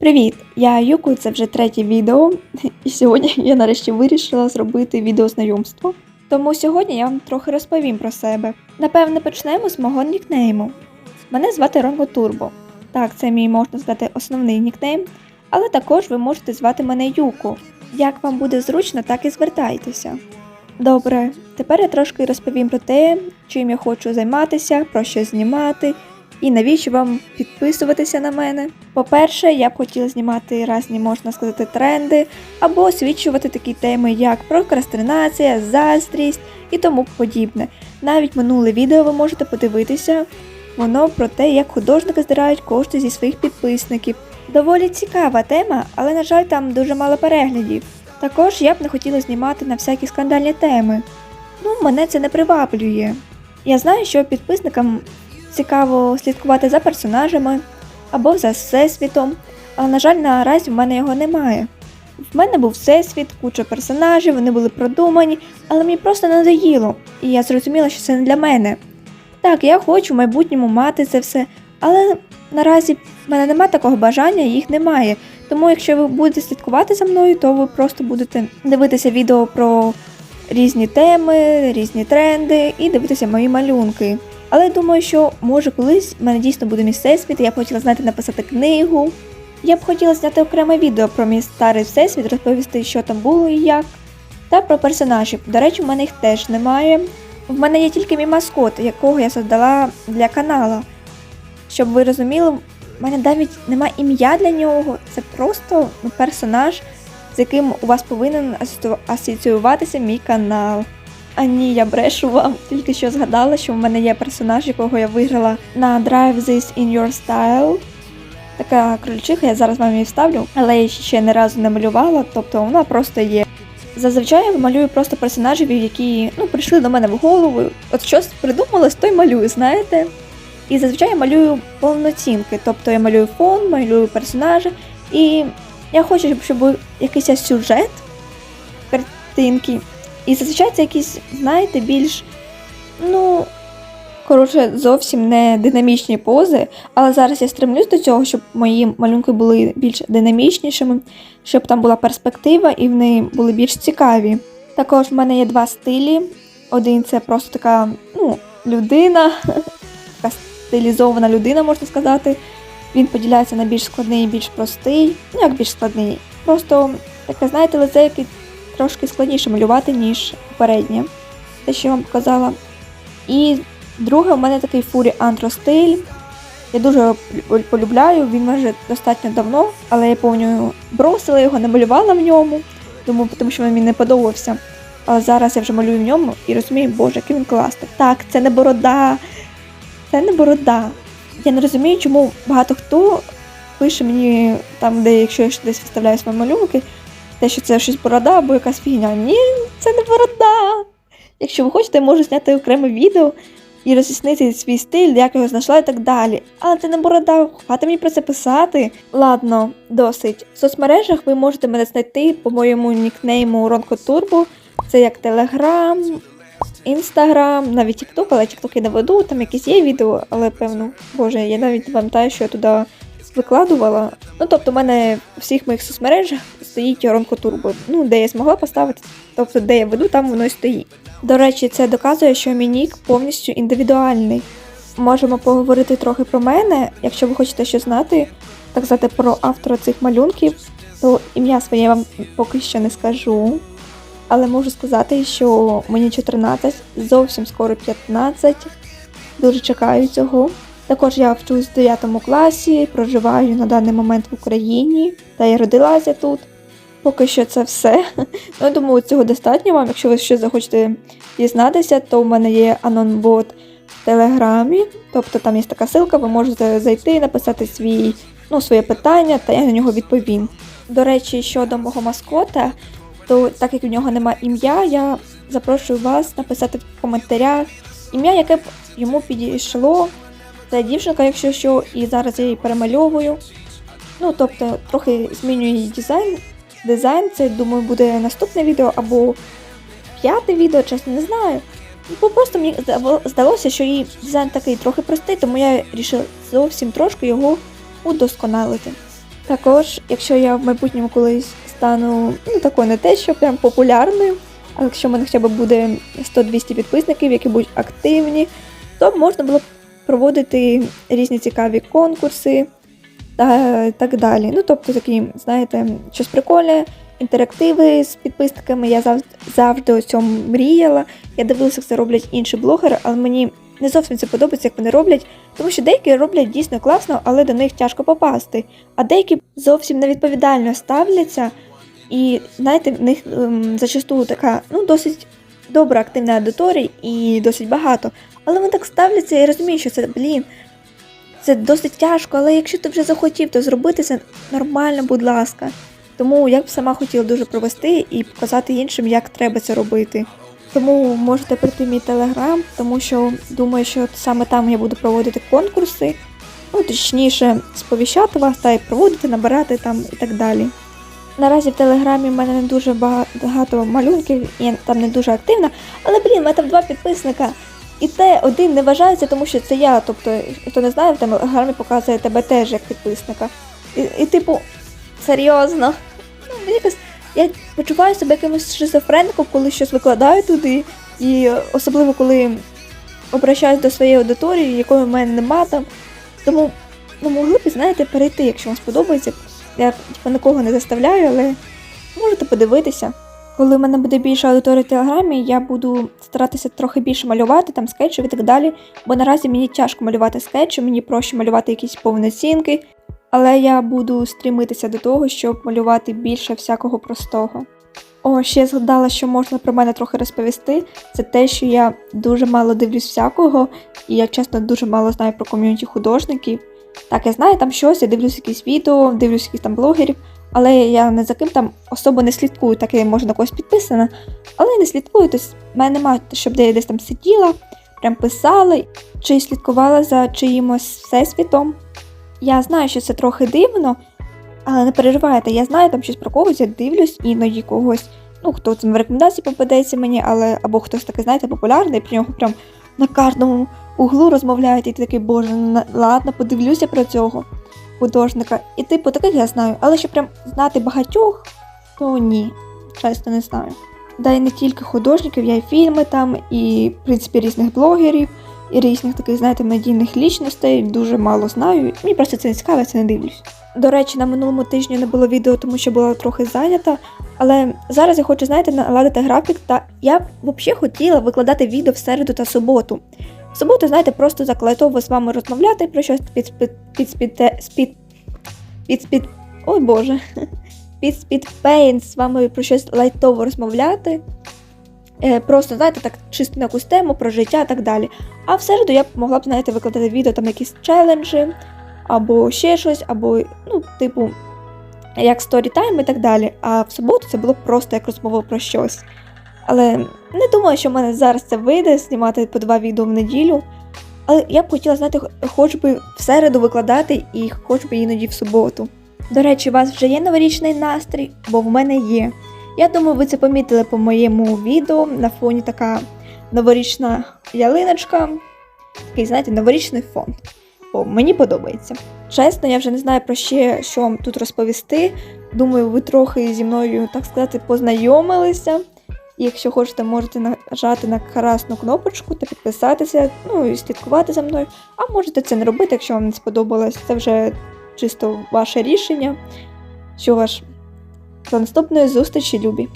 Привіт! Я Юку, це вже третє відео, і сьогодні я нарешті вирішила зробити відео знайомство. Тому сьогодні я вам трохи розповім про себе. Напевне, почнемо з мого нікнейму. Мене звати Ронго Турбо. Так, це мій можна сказати основний нікнейм, але також ви можете звати мене Юку. Як вам буде зручно, так і звертайтеся. Добре, тепер я трошки розповім про те, чим я хочу займатися, про що знімати і навіщо вам підписуватися на мене. По-перше, я б хотіла знімати різні, можна сказати, тренди або освічувати такі теми, як прокрастинація, заздрість і тому подібне. Навіть минуле відео ви можете подивитися. Воно про те, як художники здирають кошти зі своїх підписників. Доволі цікава тема, але, на жаль, там дуже мало переглядів. Також я б не хотіла знімати на всякі скандальні теми. Ну, мене це не приваблює. Я знаю, що підписникам цікаво слідкувати за персонажами або за всесвітом, але, на жаль, наразі в мене його немає. В мене був всесвіт, куча персонажів, вони були продумані, але мені просто надоїло, і я зрозуміла, що це не для мене. Так, я хочу в майбутньому мати це все, але наразі в мене немає такого бажання, їх немає. Тому, якщо ви будете слідкувати за мною, то ви просто будете дивитися відео про різні теми, різні тренди і дивитися мої малюнки. Але думаю, що може колись в мене дійсно буде мій всесвіт, і я б хотіла знати написати книгу. Я б хотіла зняти окреме відео про мій старий всесвіт, розповісти, що там було і як. Та про персонажів. До речі, в мене їх теж немає. В мене є тільки мій маскот, якого я создала для канала. Щоб ви розуміли, в мене навіть немає ім'я для нього. Це просто ну, персонаж, з яким у вас повинен асоціюватися мій канал. А ні, я брешу вам. Тільки що згадала, що в мене є персонаж, якого я виграла на Drive This In Your Style. Така крольчиха, я зараз вам її вставлю, але я її ще не разу не малювала, тобто вона просто є. Зазвичай я малюю просто персонажів, які ну, прийшли до мене в голову. От щось придумалось, то й малюю, знаєте. І зазвичай я малюю повноцінки, тобто я малюю фон, малюю персонажа, і я хочу, щоб- був якийсь сюжет картинки. І зазвичай це якісь, знаєте, більш, ну, коротше, зовсім не динамічні пози. Але зараз я стремлюсь до цього, щоб мої малюнки були більш динамічнішими, щоб там була перспектива і вони були більш цікаві. Також в мене є два стилі. Один це просто така, ну, людина, така стилізована людина, можна сказати. Він поділяється на більш складний і більш простий. Ну, як більш складний. Просто таке, знаєте, лице, яке трошки складніше малювати, ніж попереднє. Те, що я вам показала. І друге, у мене такий фурі антростиль. Я дуже його полюбляю, він майже достатньо давно, але я пам'ятаю, бросила його, не малювала в ньому, тому, тому що він мені не подобався. Але зараз я вже малюю в ньому і розумію, боже, який він класний. Так, це не борода. Це не борода. Я не розумію, чому багато хто пише мені там, де якщо я десь виставляю свої малюнки, те, що це щось борода або якась фігня. Ні, це не борода. Якщо ви хочете, я можу зняти окреме відео і роз'яснити свій стиль, як його знайшла і так далі. Але це не борода, хвати мені про це писати. Ладно, досить. В соцмережах ви можете мене знайти по моєму нікнейму Ронко Турбо. Це як Телеграм, Інстаграм, навіть Тікток, але Тікток я не веду, там якісь є відео, але певно, боже, я навіть пам'ятаю, що я туди викладувала. Ну, тобто, в мене в всіх моїх соцмережах стоїть Ронко Турбо. Ну, де я змогла поставити, тобто, де я веду, там воно і стоїть. До речі, це доказує, що мій нік повністю індивідуальний. Можемо поговорити трохи про мене, якщо ви хочете щось знати, так сказати, про автора цих малюнків, то ім'я своє вам поки що не скажу. Але можу сказати, що мені 14, зовсім скоро 15. Дуже чекаю цього. Також я вчусь в 9 класі, проживаю на даний момент в Україні, та я родилася тут. Поки що це все. Ну, я думаю, цього достатньо вам. Якщо ви щось захочете дізнатися, то в мене є анонбот в Телеграмі. Тобто там є така ссылка, ви можете зайти, написати свій, ну, своє питання, та я на нього відповім. До речі, щодо мого маскота, то так як у нього немає ім'я, я запрошую вас написати в коментарях ім'я, яке б йому підійшло. Це дівчинка, якщо що, і зараз я її перемальовую. Ну, тобто, трохи змінюю її дизайн. Дизайн, це, думаю, буде наступне відео або п'яте відео, чесно не знаю. Ну, Бо просто мені здалося, що її дизайн такий трохи простий, тому я вирішила зовсім трошки його удосконалити. Також, якщо я в майбутньому колись стану ну такою не те, що прям популярною, але якщо в мене хоча б буде 100-200 підписників, які будуть активні, то можна було б проводити різні цікаві конкурси та так далі. Ну, тобто такі, знаєте, щось прикольне, інтерактиви з підписниками. Я завжди, завжди у цьому мріяла. Я дивилася, як це роблять інші блогери, але мені не зовсім це подобається, як вони роблять, тому що деякі роблять дійсно класно, але до них тяжко попасти. А деякі зовсім невідповідально ставляться, і знаєте, в них ем, зачасту така ну, досить добра активна аудиторія і досить багато. Але вони так ставляться і розуміють, що це, блін, це досить тяжко, але якщо ти вже захотів, то зробити це нормально, будь ласка. Тому я б сама хотіла дуже провести і показати іншим, як треба це робити. Тому можете прийти в мій телеграм, тому що думаю, що саме там я буду проводити конкурси, ну точніше, сповіщати вас та й проводити, набирати там і так далі. Наразі в телеграмі в мене не дуже багато малюнків, я там не дуже активна, але блін, в мене там два підписника. І те один не вважається, тому що це я. Тобто, хто не знає, в телеграмі показує тебе теж як підписника. І, і типу, серйозно. Ну, якось я почуваю себе якимось шизофреником, коли щось викладаю туди, і особливо коли обращаюсь до своєї аудиторії, якої в мене нема там. Тому ну, могли б, знаєте, перейти, якщо вам сподобається. Я типу, нікого не заставляю, але можете подивитися. Коли в мене буде більше аудиторії в телеграмі, я буду старатися трохи більше малювати, там скетчів і так далі. Бо наразі мені тяжко малювати скетчі, мені проще малювати якісь повноцінки, але я буду стрімитися до того, щоб малювати більше всякого простого. О, ще згадала, що можна про мене трохи розповісти. Це те, що я дуже мало дивлюсь всякого, і я чесно дуже мало знаю про ком'юніті художників. Так, я знаю там щось, я дивлюсь якісь відео, дивлюсь якісь там блогерів, але я не за ким там особо не слідкую, так я може на когось підписана, але не слідкую, тобто в мене немає, щоб я десь там сиділа, прям писала, чи слідкувала за чиїмось всесвітом. Я знаю, що це трохи дивно, але не переживайте, я знаю там щось про когось, я дивлюсь іноді когось. Ну, хто там в рекомендації попадеться мені, але або хтось такий, знаєте, популярний, про нього прям на кожному углу розмовляють, і ти такий, боже, на- ладно, подивлюся про цього художника. І типу таких я знаю, але щоб прям знати багатьох, то ні, чесно не знаю. Да і не тільки художників, я і фільми там, і в принципі різних блогерів, і різних таких, знаєте, медійних лічностей дуже мало знаю. Мені просто це не цікаво, це не дивлюсь. До речі, на минулому тижні не було відео, тому що була трохи зайнята. Але зараз я хочу, знаєте, наладити графік, та я б взагалі хотіла викладати відео в середу та суботу. В суботу, знаєте, просто заклайтово з вами розмовляти про щось під під під спід під спід. Ой Боже. Під спідпейн з вами про щось лайтово розмовляти. Е, просто, знаєте, так чисто на якусь тему про життя і так далі. А в середу я б могла б, знаєте, викладати відео там якісь челенджі, або ще щось, або, ну, типу, як сторітайм і так далі. А в суботу це було просто як розмова про щось. Але не думала, що в мене зараз це вийде знімати по два відео в неділю. Але я б хотіла, знаєте, хоч би в середу викладати і хоч би іноді в суботу. До речі, у вас вже є новорічний настрій, бо в мене є. Я думаю, ви це помітили по моєму відео. На фоні така новорічна ялиночка, такий, знаєте, новорічний фон. Бо мені подобається. Чесно, я вже не знаю про ще, що вам тут розповісти. Думаю, ви трохи зі мною, так сказати, познайомилися. І якщо хочете, можете нажати на красну кнопочку та підписатися, ну і слідкувати за мною. А можете це не робити, якщо вам не сподобалось. Це вже чисто ваше рішення. Що ваш до наступної зустрічі, любі!